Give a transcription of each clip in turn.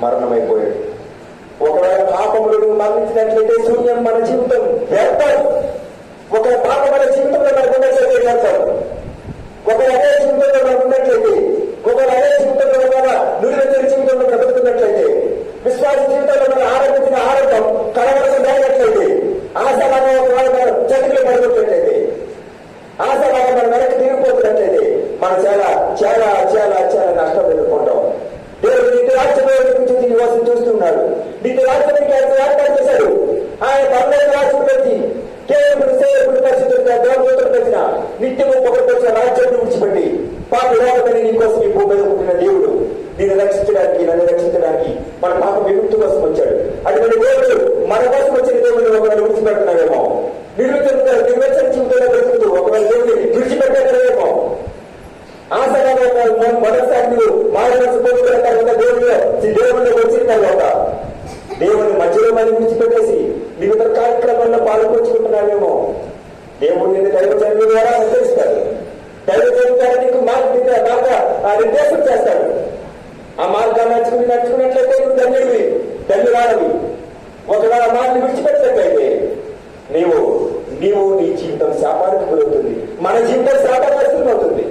మరణమైపోయాడు. ఒకవేళ పాపములు నువ్వు మరణించినట్లయితే శూన్యం మన జీవితం. వ్యర్థం ఒకవేళ పాప మన జీవితంలో మనకు పాప కోసం వచ్చాడు. అటువంటి దేవుడు మన కోసం వచ్చిన దేవుడు ఒకవేళ విడిచిపెడుతున్నాడేమో. నిర్వచన నిర్వచన జీవితంలో బ్రతుకుతూ ఒకవేళ దేవుడిని విడిచిపెట్టాడేమో ఆశగా మొదటిసారి నువ్వు మానసు పోతున్న తర్వాత దేవుడు దేవుడిలో. వచ్చిన తర్వాత. దేవుని మధ్యలో మనం విడిచిపెట్టేసి వివిధ కార్యక్రమాల్లో పాల్గొంచుకుంటున్నావేమో దేవుడు నిన్ను దైవజన్మ ద్వారా నిర్దేశిస్తాడు దైవజన్మ ద్వారా నీకు మార్గ మార్గ నిర్దేశం చేస్తాడు. ఆ మార్గాన్ని నడుచుకుని నడుచుకున్నట్లయితే ధన్యురాలవి ఒకవేళ మనల్ని విడిచిపెట్టినట్లయితే నీవు నీవు నీ జీవితం శాపానికి గురవుతుంది. మన జీవితం శాపగ్రస్తం అవుతుంది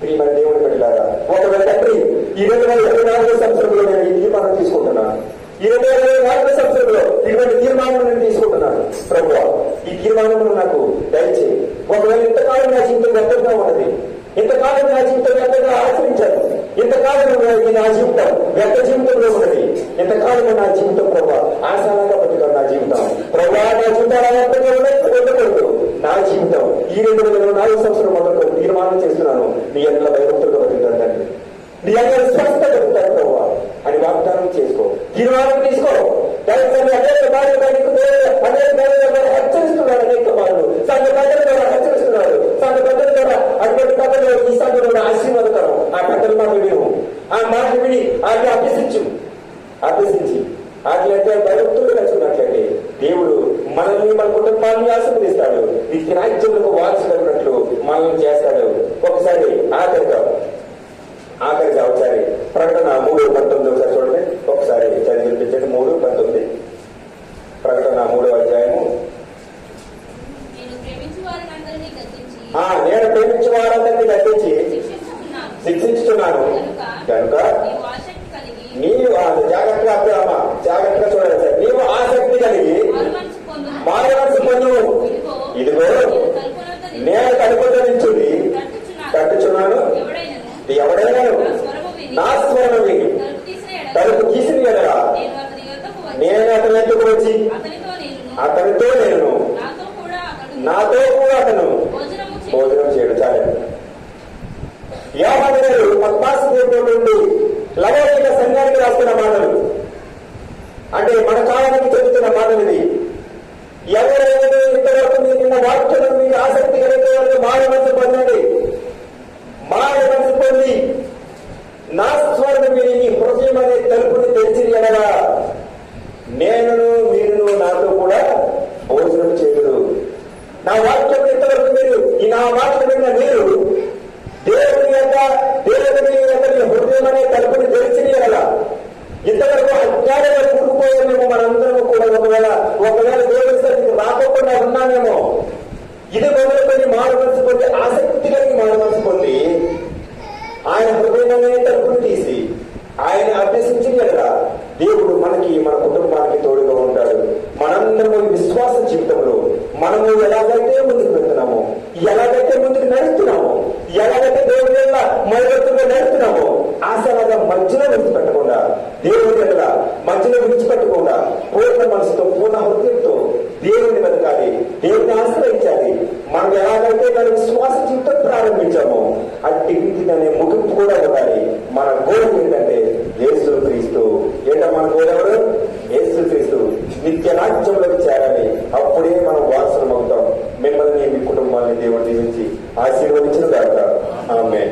ప్రియమైన దేవుని బిడ్డలారా ఒకవేళ తండ్రి ఈ రెండు వేల ఇరవై నాలుగో సంవత్సరంలో నేను ఈ తీర్మానం తీసుకుంటున్నాను ఇరవై వేల ఇరవై నాలుగో సంవత్సరంలో ఇటువంటి తీర్మానం నేను తీసుకుంటున్నాను ప్రభు ఈ తీర్మానం నాకు దయచేయి. ఒకవేళ ఇంతకాలం నా జీవితం వ్యర్థంగా ఉన్నది ఇంతకాలం నా జీవితం ఎంతగా ఆచరించాను ఇంతకాలం నా జీవితం ఎంత జీవితంలో ఉన్నది. ఇంతకాలం నా జీవితం ప్రభా ఆశాలంగా బతుకాను నా జీవితం. ప్రభా నా జీవితాలు వ్యర్థంగా ఉండకూడదు నా జీవితం ఈ రెండు వేల ఇరవై నాలుగు సంవత్సరం మొదలు తీర్మానం చేస్తున్నాను. నీ ఎట్లా భయభక్తులుగా బతుకుతాను తండ్రి. నీ అందరూ స్వస్థ బతుకుతాను ప్రభా. అని వాగ్దానం చేసుకో. తీర్మానం తీసుకో. దయచేసి అనేక బాధలు పెద్దల మాట ఆ మాట విని ఆజ్ఞ అభ్యసించు. అభ్యసించి ఆజ్ఞ భయభక్తులు నచ్చుకున్నట్లయితే దేవుడు మనల్ని మన కుటుంబాన్ని ఆశీర్వదిస్తాడు. నిత్య రాజ్యంలో వారసుకున్నట్లు మనల్ని చేస్తాడు. ఒకసారి ఆఖరిగా ఆఖరిగా ఒకసారి ప్రకటన మూడు పంతొమ్మిది ఒకసారి కనుక వాక్యం ఇంతవరకు మీరు ఈ నా మాటలు విన్న మీరు దేవుని యొక్క దేవుని యొక్క హృదయం అనే తలుపుని తెరిచి ఎడగా ఇంతవరకు అజ్ఞానంగా కూరుకుపోయామేమో మనందరము కూడా. ఒకవేళ ఒకవేళ దేవుని సరికి రాకుండా ఉన్నామేమో ఇది మొదలుకొని మారు పొంది ఆసక్తి కలిగి మారు పొంది ఆయన హృదయమే తలుపును తీసి ఆయన అభ్యసించిన దేవుడు మనకి మన కుటుంబానికి తోడుగా ఉంటాడు. మనందరము విశ్వాస జీవితంలో మనము ఎలాగైతే ముందుకు వెళ్తున్నామో ఎలాగైతే ముందుకు నడుస్తున్నామో ఎలాగైతే దేవుడి వల్ల మొదలుగా నడుస్తున్నాము ఆశలాగా మధ్యలో విడిచిపెట్టకుండా దేవుడి ఎడల మధ్యలో విడిచిపెట్టకుండా పూర్ణ మనసుతో పూర్ణ హృదయంతో దేవుని వెతకాలి దేవుని ఆశ్రయించాలి. మనం ఎలాగైతే దాని విశ్వాస జీవితం ప్రారంభించామో అట్టి అనే ముగింపు కూడా ఉండాలి. మన గోల్ ఏంటంటే యేసు క్రీస్తు. ఏంట మన గోల్ ఎవరు? యేసు క్రీస్తు. నిత్య రాజ్యంలోకి చేరాలి. అప్పుడే మనం మిమ్మల్ని మీ కుటుంబాన్ని దేవుడు దీవించి ఆశీర్వదించిన దాకా ఆమె